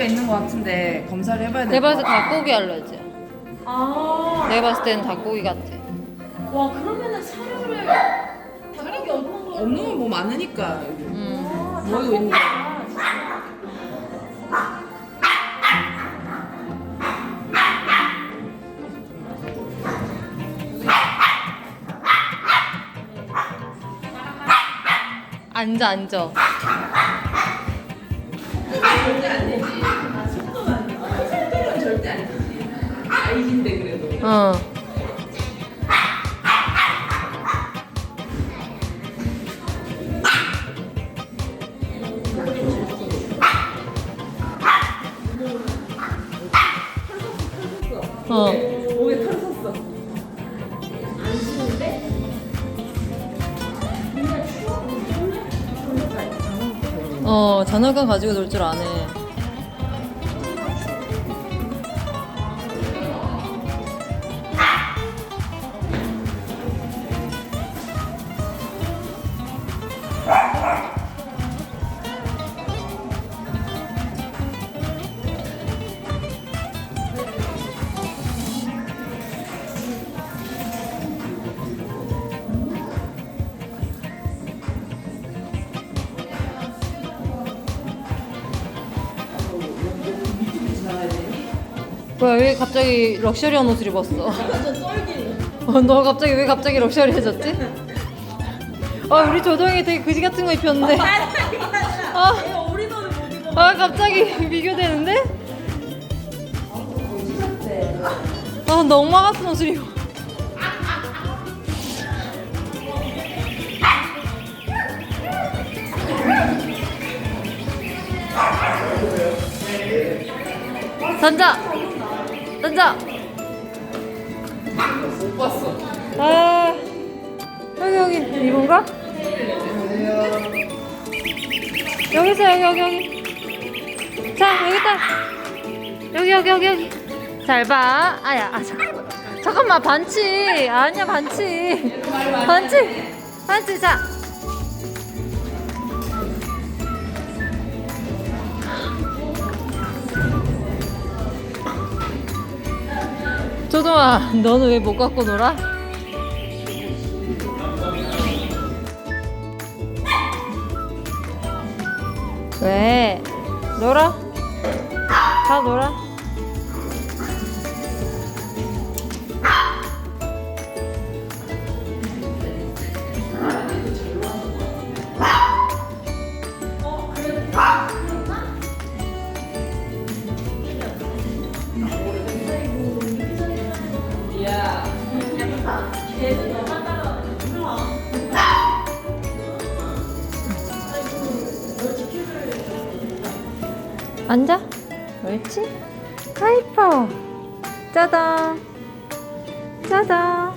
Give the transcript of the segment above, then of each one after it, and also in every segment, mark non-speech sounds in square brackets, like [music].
알러지가 있는 것 같은데 검사를 해봐야 돼. 내가 봤을 때 닭고기 알러지야. 아, 내가 봤을 때는 닭고기 같아. 와 그러면은 사료를 닭고기 없는 거 없는 건 뭐 많으니까 여기. 음. 뭐이고 있는 거야. 앉아 앉아. 절대 안 되지. 안 돼. 속도는 절대 안 되지. 아이인데 그래도. 어. 어. 어, 장난감 가지고 놀 줄 아네. 뭐야, 왜 갑자기 럭셔리한 옷을 입었어? 어, 너 갑자기 왜 갑자기 럭셔리해졌지? 아, 우리 조동이 되게 그지 같은 거 입혔는데. 아. 아 갑자기 비교되는데? 아, 너 엄마 같은 옷을 입어. 던져! 던져! 못 봤어. 아, 여기, 여기. 이건가? 여기 있어, 여기, 여기, 여기. 자, 여기 있다. 여기, 여기, 여기, 여기. 잘 봐. 아야, 아, 잠깐만. 반치. 아니야, 반치. 반치. 반치, 자. 조동아, 너는 왜 못 갖고 놀아? 왜? 놀아? 다 놀아? 앉아. 옳지? 하이퍼. 짜잔. 짜잔.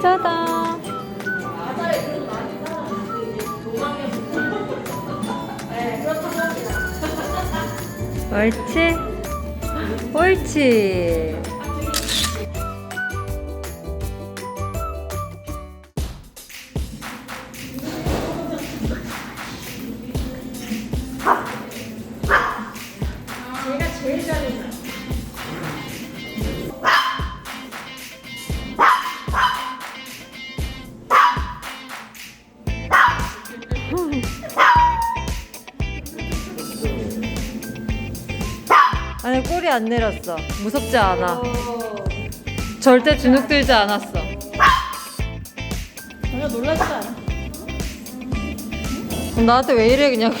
짜잔. 바다에 그 아니 꼬리 안 내렸어. 무섭지 않아. 절대 주눅 들지 않았어. 전혀 놀라지도 않아. 그럼 나한테 왜 이래 그냥.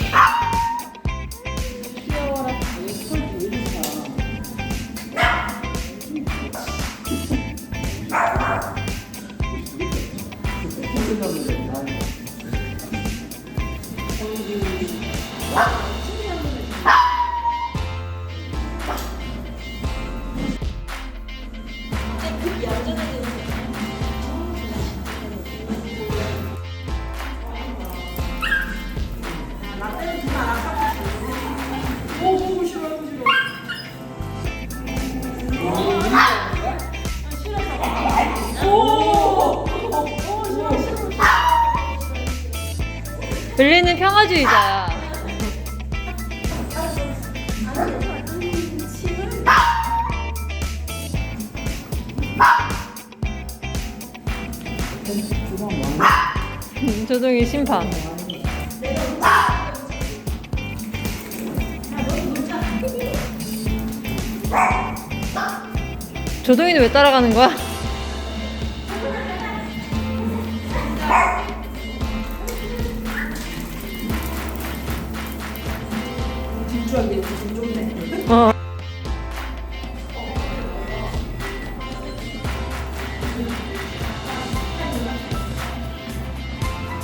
벨리는 평화주의자야. 음, 조동이 심판. 조동이는 왜 따라가는 거야?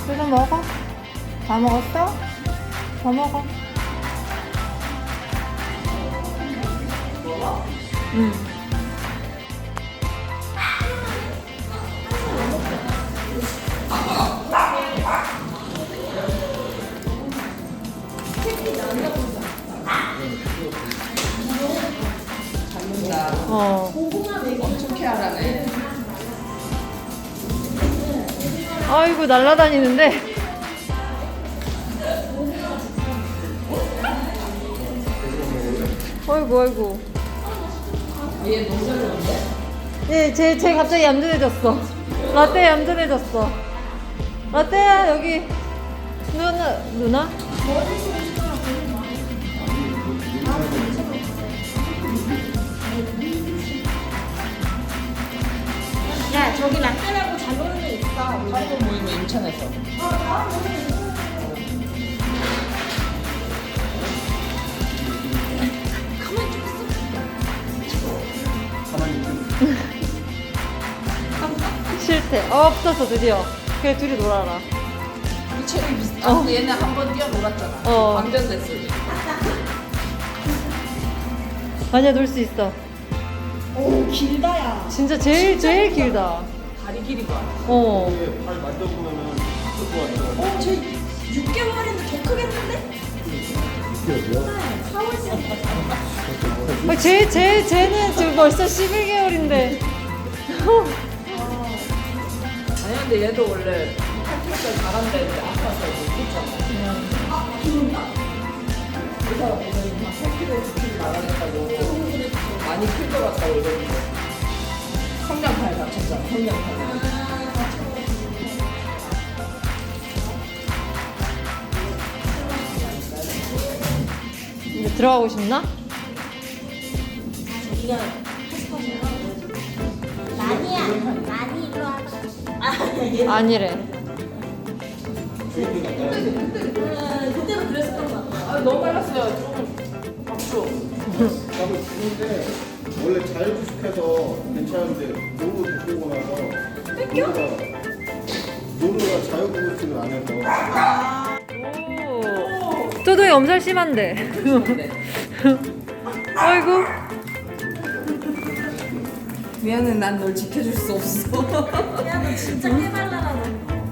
그래서 먹어. 다 먹었어? 더 먹어. 응. 어. 엄청 케어하네. 아이고 날라다니는데. 아이고 아이고. 얘 쟤, 쟤 갑자기 얌전해졌어. 라떼 얌전해졌어. 라떼야 여기 누나 누나? 저기 라떼라고 잘 노는 애 있어. 한국 모이면 인천에서. 싫대. 어, 없었어 드디어. 그래 둘이 놀아라. 체력이 비슷. 아, 어. 근데 얘네 한번 뛰어놀았잖아. 어. 방전됐어. 아니야 놀수 있어. 오 길다야. 진짜 제일 제일 길다. 다리 길이 봐. 어. 발 만져보면은 클것 같아요. 어쟤 6개월인데 더 크겠는데? 아, 쟤, 쟤, 쟤는 지금 벌써 11개월인데. 아니 근데 얘도 원래 8kg까지 잘한다 했는데 아파서 못 붙잖아. 아, 죽는다. 의사가 보면 한 8kg, 9kg 나가겠다고 많이 클 것 같다고 이러는데 성냥 팔 다쳤잖아, 성냥팔. 이제 들어가고 싶나? 이거 많이야. 많이 일로 와봐. 아, 아니래. 그때는 그랬었던 것 같아. 아 너무 빨랐어요. 좀 박수. 나도 죽는데 원래 자율주식해서 괜찮은데 노루 데리고 오고 나서 노루가 노루가 자율주식을 안 해서 오. 쪼동이 엄살 심한데. 네. [laughs] 아이고. 미안해, 난 널 지켜줄 수 없어. 야 너 진짜 깨발랄하다.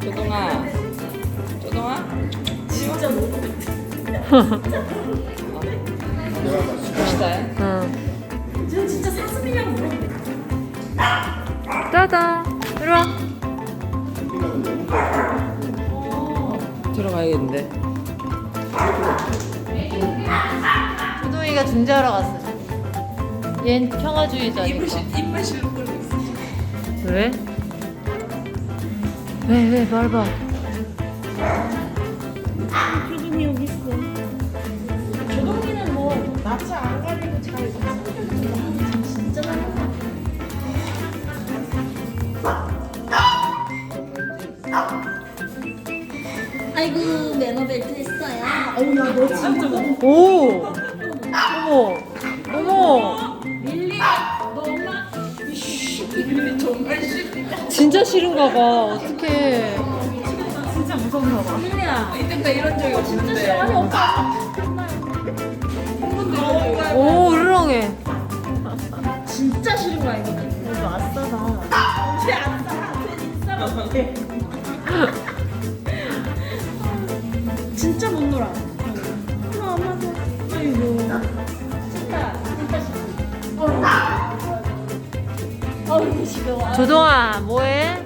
조동아, 조동아. 진짜 너 [laughs] 응. 저 진짜 물어. 짜잔. 이리 와. 들어가야겠는데. 쪼동이가 중재하러 갔어. 얜 평화주의자니까. 입을 실로 끌고 있어. 왜? 왜, 왜, 말 봐. 조동이 여기 있어. 낯을 안 가리고 잘 진짜 같아. 아이고 매너벨트 했어요. 어우 야너 진짜 오! 어머! 어머! 밀리 너 엄마 입이 정말 싫다. 진짜 싫은가 봐. 어떡해. 진짜 무서운가 봐. 밀리야. 이때까지 이런 적이 없는데. 아니 오빠 오, 으르렁해. 진짜 싫은 거야 이거. 이거 아싸다. 쟤 아싸. 쟤 진짜 진짜 못 놀아. 엄마 엄마도. 아이고. 진짜 진짜 싫어. 어휴. 어휴 지겨워. 조동아, 뭐해?